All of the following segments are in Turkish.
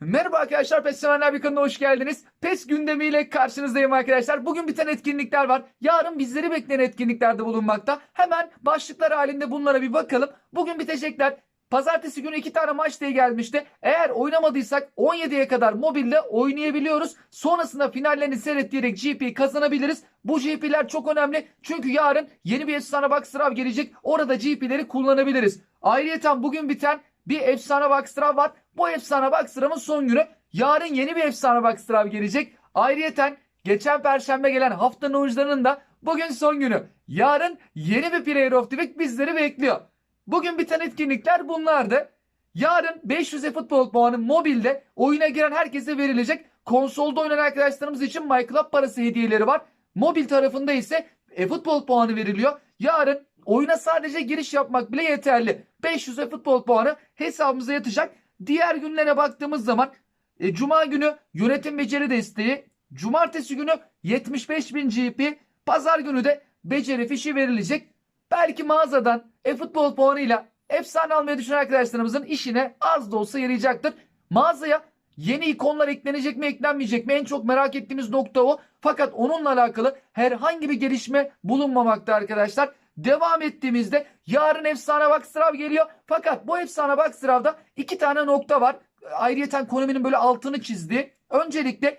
Merhaba arkadaşlar PES sevenler bir kanalına hoş geldiniz. PES gündemiyle karşınızdayım arkadaşlar. Bugün biten etkinlikler var. Yarın bizleri bekleyen etkinliklerde bulunmakta. Hemen başlıklar halinde bunlara bir bakalım. Bugün bitecekler. Pazartesi günü iki tane maç diye gelmişti. Eğer oynamadıysak 17'ye kadar mobilde oynayabiliyoruz. Sonrasında finallerini seyrettirerek GP kazanabiliriz. Bu GP'ler çok önemli. Çünkü yarın yeni bir efsane box gelecek. Orada GP'leri kullanabiliriz. Ayrıca bugün biten bir efsane box sırav var. Bu efsane box sıravın son günü. Yarın yeni bir efsane box sırav gelecek. Ayrıca geçen perşembe gelen haftanın oyuncularının da bugün son günü. Yarın yeni bir Player of the Week bizleri bekliyor. Bugün biten etkinlikler bunlardı. Yarın 500 futbol puanı mobilde oyuna giren herkese verilecek. Konsolda oynayan arkadaşlarımız için MyClub parası hediyeleri var. Mobil tarafında ise e-futbol puanı veriliyor. Yarın oyuna sadece giriş yapmak bile yeterli. 500 futbol puanı hesabımıza yatacak. Diğer günlere baktığımız zaman e, Cuma günü yönetim beceri desteği, Cumartesi günü 75.000 GP, Pazar günü de beceri fişi verilecek. Belki mağazadan e-futbol puanıyla efsane almayı düşünen arkadaşlarımızın işine az da olsa yarayacaktır. Mağazaya yeni ikonlar eklenecek mi eklenmeyecek mi en çok merak ettiğimiz nokta o. Fakat onunla alakalı herhangi bir gelişme bulunmamakta arkadaşlar. Devam ettiğimizde yarın efsane bak sırav geliyor. Fakat bu efsane bak sıravda iki tane nokta var. Ayrıyeten Konami'nin böyle altını çizdi. Öncelikle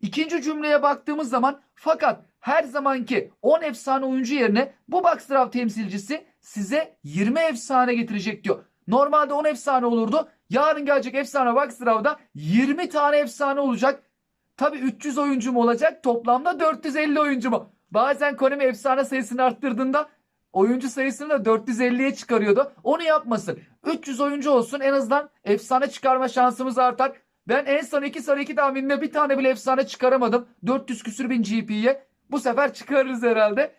ikinci cümleye baktığımız zaman fakat her zamanki 10 efsane oyuncu yerine bu Boxdrav temsilcisi size 20 efsane getirecek diyor. Normalde 10 efsane olurdu. Yarın gelecek efsane Boxdrav'da 20 tane efsane olacak. Tabi 300 oyuncu mu olacak? Toplamda 450 oyuncu mu? Bazen Konami efsane sayısını arttırdığında oyuncu sayısını da 450'ye çıkarıyordu. Onu yapmasın. 300 oyuncu olsun en azından efsane çıkarma şansımız artar. Ben en son 2 soru 2 tahmininde bir tane bile efsane çıkaramadım. 400 küsür bin GP'ye. Bu sefer çıkarırız herhalde.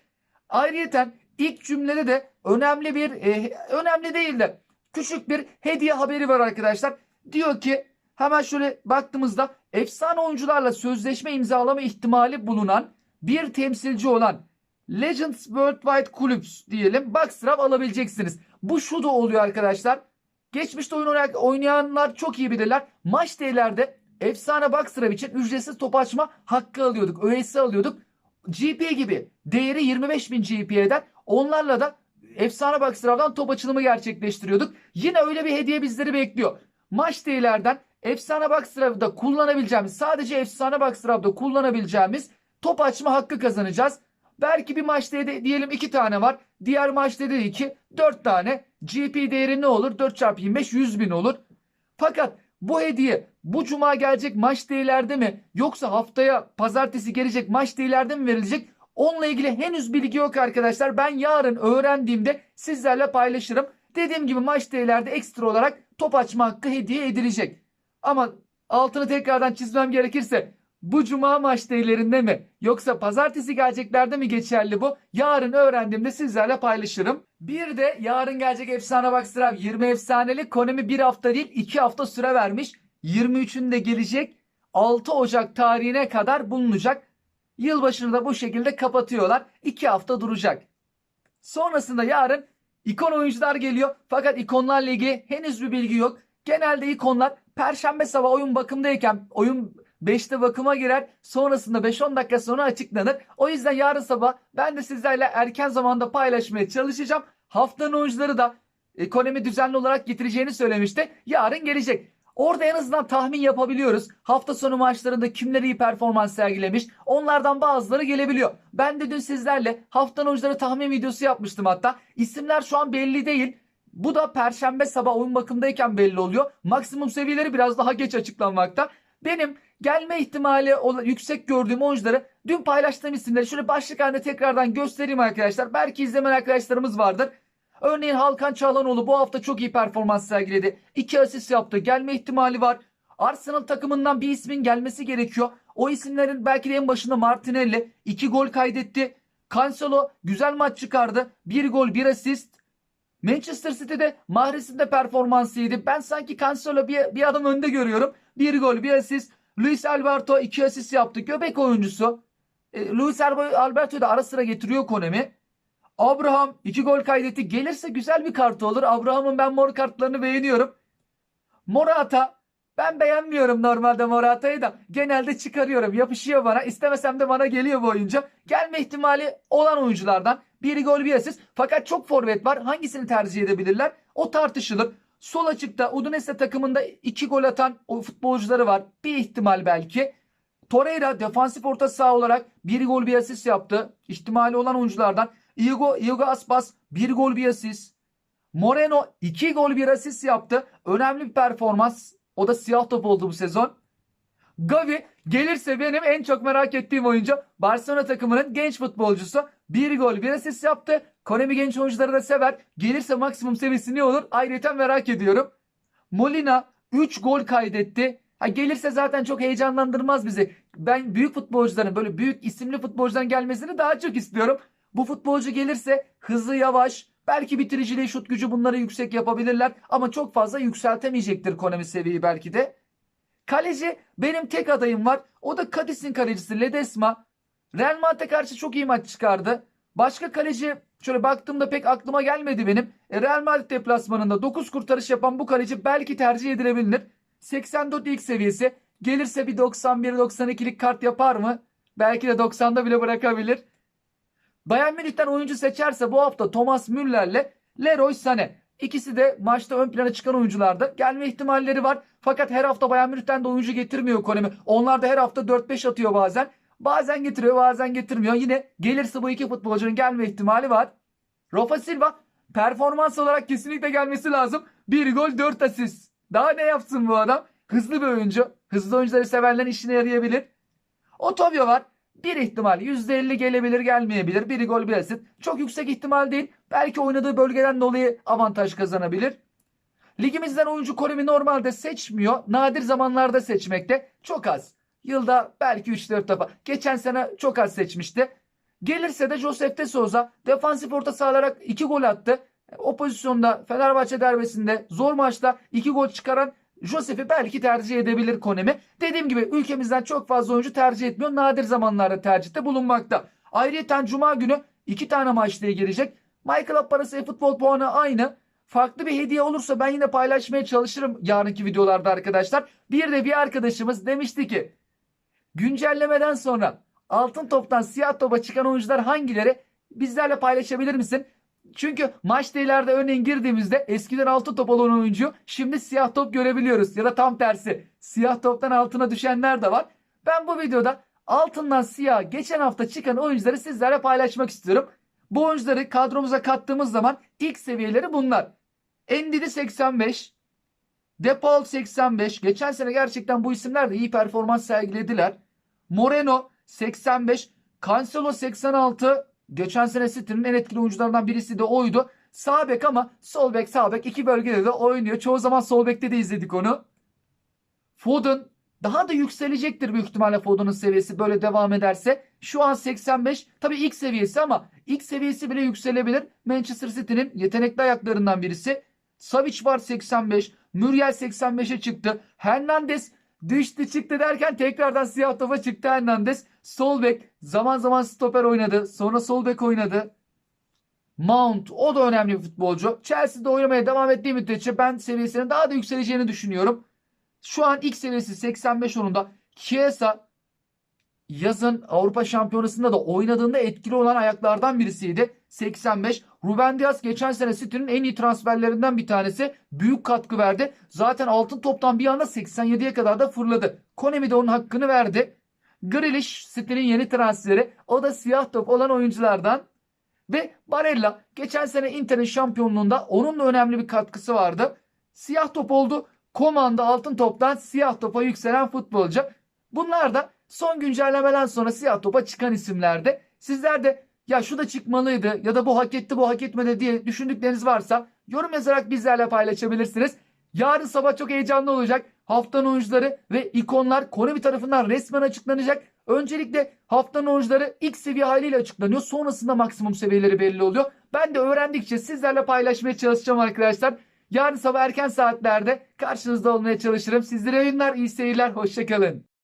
Ayrıyeten ilk cümlede de önemli bir e, önemli değil de küçük bir hediye haberi var arkadaşlar. Diyor ki hemen şöyle baktığımızda efsane oyuncularla sözleşme imzalama ihtimali bulunan bir temsilci olan Legends Worldwide Clubs diyelim Boxdrav alabileceksiniz. Bu şu da oluyor arkadaşlar. Geçmişte oyun oynayan- oynayanlar çok iyi bilirler. Maç değerlerde efsane Boxdrav için ücretsiz top açma hakkı alıyorduk. ÖS alıyorduk. GP gibi değeri 25.000 GP eder. Onlarla da efsane Boxdrav'dan top açılımı gerçekleştiriyorduk. Yine öyle bir hediye bizleri bekliyor. Maç değerlerden efsane Boxdrav'da kullanabileceğimiz sadece efsane Boxdrav'da kullanabileceğimiz top açma hakkı kazanacağız. Belki bir maçta de diyelim 2 tane var. Diğer maçta de 2, 4 tane. GP değeri ne olur? 4 çarpı 25 100 bin olur. Fakat bu hediye bu cuma gelecek maç değerlerde mi yoksa haftaya pazartesi gelecek maç değerlerde mi verilecek? Onunla ilgili henüz bilgi yok arkadaşlar. Ben yarın öğrendiğimde sizlerle paylaşırım. Dediğim gibi maç değerlerde ekstra olarak top açma hakkı hediye edilecek. Ama altını tekrardan çizmem gerekirse bu cuma maç değerlerinde mi yoksa pazartesi geleceklerde mi geçerli bu? Yarın öğrendiğimde sizlerle paylaşırım. Bir de yarın gelecek efsane Boxdrav 20 efsaneli Konami bir hafta değil 2 hafta süre vermiş. 23'ünde gelecek 6 Ocak tarihine kadar bulunacak. Yılbaşını da bu şekilde kapatıyorlar. 2 hafta duracak. Sonrasında yarın ikon oyuncular geliyor. Fakat ikonlarla ilgili henüz bir bilgi yok. Genelde ikonlar perşembe sabah oyun bakımdayken oyun 5'te bakıma girer. Sonrasında 5-10 dakika sonra açıklanır. O yüzden yarın sabah ben de sizlerle erken zamanda paylaşmaya çalışacağım. Haftanın oyuncuları da ekonomi düzenli olarak getireceğini söylemişti. Yarın gelecek. Orada en azından tahmin yapabiliyoruz. Hafta sonu maçlarında kimler iyi performans sergilemiş. Onlardan bazıları gelebiliyor. Ben de dün sizlerle haftanın oyuncuları tahmin videosu yapmıştım hatta. İsimler şu an belli değil. Bu da perşembe sabah oyun bakımdayken belli oluyor. Maksimum seviyeleri biraz daha geç açıklanmakta. Benim gelme ihtimali yüksek gördüğüm oyuncuları dün paylaştığım isimleri şöyle başlık halinde tekrardan göstereyim arkadaşlar. Belki izlemeyen arkadaşlarımız vardır. Örneğin Halkan Çağlanoğlu bu hafta çok iyi performans sergiledi. 2 asist yaptı. Gelme ihtimali var. Arsenal takımından bir ismin gelmesi gerekiyor. O isimlerin belki de en başında Martinelli 2 gol kaydetti. Cancelo güzel maç çıkardı. 1 gol 1 asist. Manchester City'de Mahrez'in performansıydı. Ben sanki Cancelo bir, bir adım önde görüyorum. 1 gol 1 asist. Luis Alberto 2 asist yaptı. Göbek oyuncusu. E, Luis Alberto'yu da ara sıra getiriyor Konemi. Abraham 2 gol kaydetti. Gelirse güzel bir kartı olur. Abraham'ın ben mor kartlarını beğeniyorum. Morata Ben beğenmiyorum normalde Morata'yı da genelde çıkarıyorum. Yapışıyor bana. İstemesem de bana geliyor bu oyuncu. Gelme ihtimali olan oyunculardan. Bir gol bir asist. Fakat çok forvet var. Hangisini tercih edebilirler? O tartışılır. Sol açıkta Udinese takımında iki gol atan o futbolcuları var. Bir ihtimal belki. Torreira defansif orta saha olarak bir gol bir asist yaptı. İhtimali olan oyunculardan. Iago, Iago Aspas bir gol bir asist. Moreno iki gol bir asist yaptı. Önemli bir performans. O da siyah top oldu bu sezon. Gavi gelirse benim en çok merak ettiğim oyuncu Barcelona takımının genç futbolcusu. Bir gol bir asist yaptı. Konemi genç oyuncuları da sever. Gelirse maksimum seviyesi ne olur? Ayrıca merak ediyorum. Molina 3 gol kaydetti. Ha gelirse zaten çok heyecanlandırmaz bizi. Ben büyük futbolcuların böyle büyük isimli futbolcudan gelmesini daha çok istiyorum. Bu futbolcu gelirse hızlı yavaş belki bitiriciliği şut gücü bunları yüksek yapabilirler ama çok fazla yükseltemeyecektir Konami seviyeyi belki de. Kaleci benim tek adayım var. O da Cadiz'in kalecisi Ledesma. Real Madrid'e karşı çok iyi maç çıkardı. Başka kaleci şöyle baktığımda pek aklıma gelmedi benim. E, Real Madrid deplasmanında 9 kurtarış yapan bu kaleci belki tercih edilebilir. 84 ilk seviyesi. Gelirse bir 91-92'lik kart yapar mı? Belki de 90'da bile bırakabilir. Bayern Münih'ten oyuncu seçerse bu hafta Thomas Müller'le Leroy Sané. İkisi de maçta ön plana çıkan oyuncularda. Gelme ihtimalleri var. Fakat her hafta Bayern Münih'ten de oyuncu getirmiyor Konemi. Onlar da her hafta 4-5 atıyor bazen. Bazen getiriyor bazen getirmiyor. Yine gelirse bu iki futbolcunun gelme ihtimali var. Rafa Silva performans olarak kesinlikle gelmesi lazım. Bir gol 4 asist. Daha ne yapsın bu adam? Hızlı bir oyuncu. Hızlı oyuncuları sevenlerin işine yarayabilir. Otobio var. Bir ihtimal %50 gelebilir gelmeyebilir. Bir gol bir asist. Çok yüksek ihtimal değil. Belki oynadığı bölgeden dolayı avantaj kazanabilir. Ligimizden oyuncu Koremi normalde seçmiyor. Nadir zamanlarda seçmekte. Çok az. Yılda belki 3-4 defa. Geçen sene çok az seçmişti. Gelirse de Josef de Souza defansif orta sahalarak 2 gol attı. O pozisyonda Fenerbahçe derbisinde zor maçta 2 gol çıkaran Josef'i belki tercih edebilir Konemi. Dediğim gibi ülkemizden çok fazla oyuncu tercih etmiyor. Nadir zamanlarda tercihte bulunmakta. Ayrıca Cuma günü 2 tane maçlığa gelecek. Michael parası futbol puanı aynı. Farklı bir hediye olursa ben yine paylaşmaya çalışırım yarınki videolarda arkadaşlar. Bir de bir arkadaşımız demişti ki güncellemeden sonra altın toptan siyah topa çıkan oyuncular hangileri bizlerle paylaşabilir misin? Çünkü maç ileride örneğin girdiğimizde eskiden altın top olan oyuncu şimdi siyah top görebiliyoruz. Ya da tam tersi siyah toptan altına düşenler de var. Ben bu videoda altından siyah geçen hafta çıkan oyuncuları sizlerle paylaşmak istiyorum. Bu oyuncuları kadromuza kattığımız zaman ilk seviyeleri bunlar. Endidi 85, Depaul 85. Geçen sene gerçekten bu isimler de iyi performans sergilediler. Moreno 85, Cancelo 86. Geçen sene City'nin en etkili oyuncularından birisi de oydu. Sağ bek ama sol bek sağ bek iki bölgede de oynuyor. Çoğu zaman sol bekte de izledik onu. Foden daha da yükselecektir büyük ihtimalle Foden'ın seviyesi böyle devam ederse. Şu an 85 tabii ilk seviyesi ama ilk seviyesi bile yükselebilir. Manchester City'nin yetenekli ayaklarından birisi. Savic var 85. Muriel 85'e çıktı. Hernandez düştü çıktı derken tekrardan siyah topa çıktı Hernandez. Sol bek zaman zaman stoper oynadı. Sonra sol bek oynadı. Mount o da önemli bir futbolcu. Chelsea'de oynamaya devam ettiği müddetçe ben seviyesinin daha da yükseleceğini düşünüyorum. Şu an ilk seviyesi 85 onunda. Chiesa yazın Avrupa Şampiyonası'nda da oynadığında etkili olan ayaklardan birisiydi. 85. Ruben Dias geçen sene City'nin en iyi transferlerinden bir tanesi. Büyük katkı verdi. Zaten altın toptan bir anda 87'ye kadar da fırladı. Konemi de onun hakkını verdi. Grealish City'nin yeni transferi. O da siyah top olan oyunculardan. Ve Barella geçen sene Inter'in şampiyonluğunda onun da önemli bir katkısı vardı. Siyah top oldu. Komanda altın toptan siyah topa yükselen futbolcu. Bunlar da son güncellemeden sonra siyah topa çıkan isimlerdi. Sizler de ya şu da çıkmalıydı ya da bu hak etti bu hak etmedi diye düşündükleriniz varsa yorum yazarak bizlerle paylaşabilirsiniz. Yarın sabah çok heyecanlı olacak. Haftanın oyuncuları ve ikonlar Konami tarafından resmen açıklanacak. Öncelikle haftanın oyuncuları ilk seviye haliyle açıklanıyor. Sonrasında maksimum seviyeleri belli oluyor. Ben de öğrendikçe sizlerle paylaşmaya çalışacağım arkadaşlar. Yarın sabah erken saatlerde karşınızda olmaya çalışırım. Sizlere oyunlar, iyi seyirler, hoşçakalın.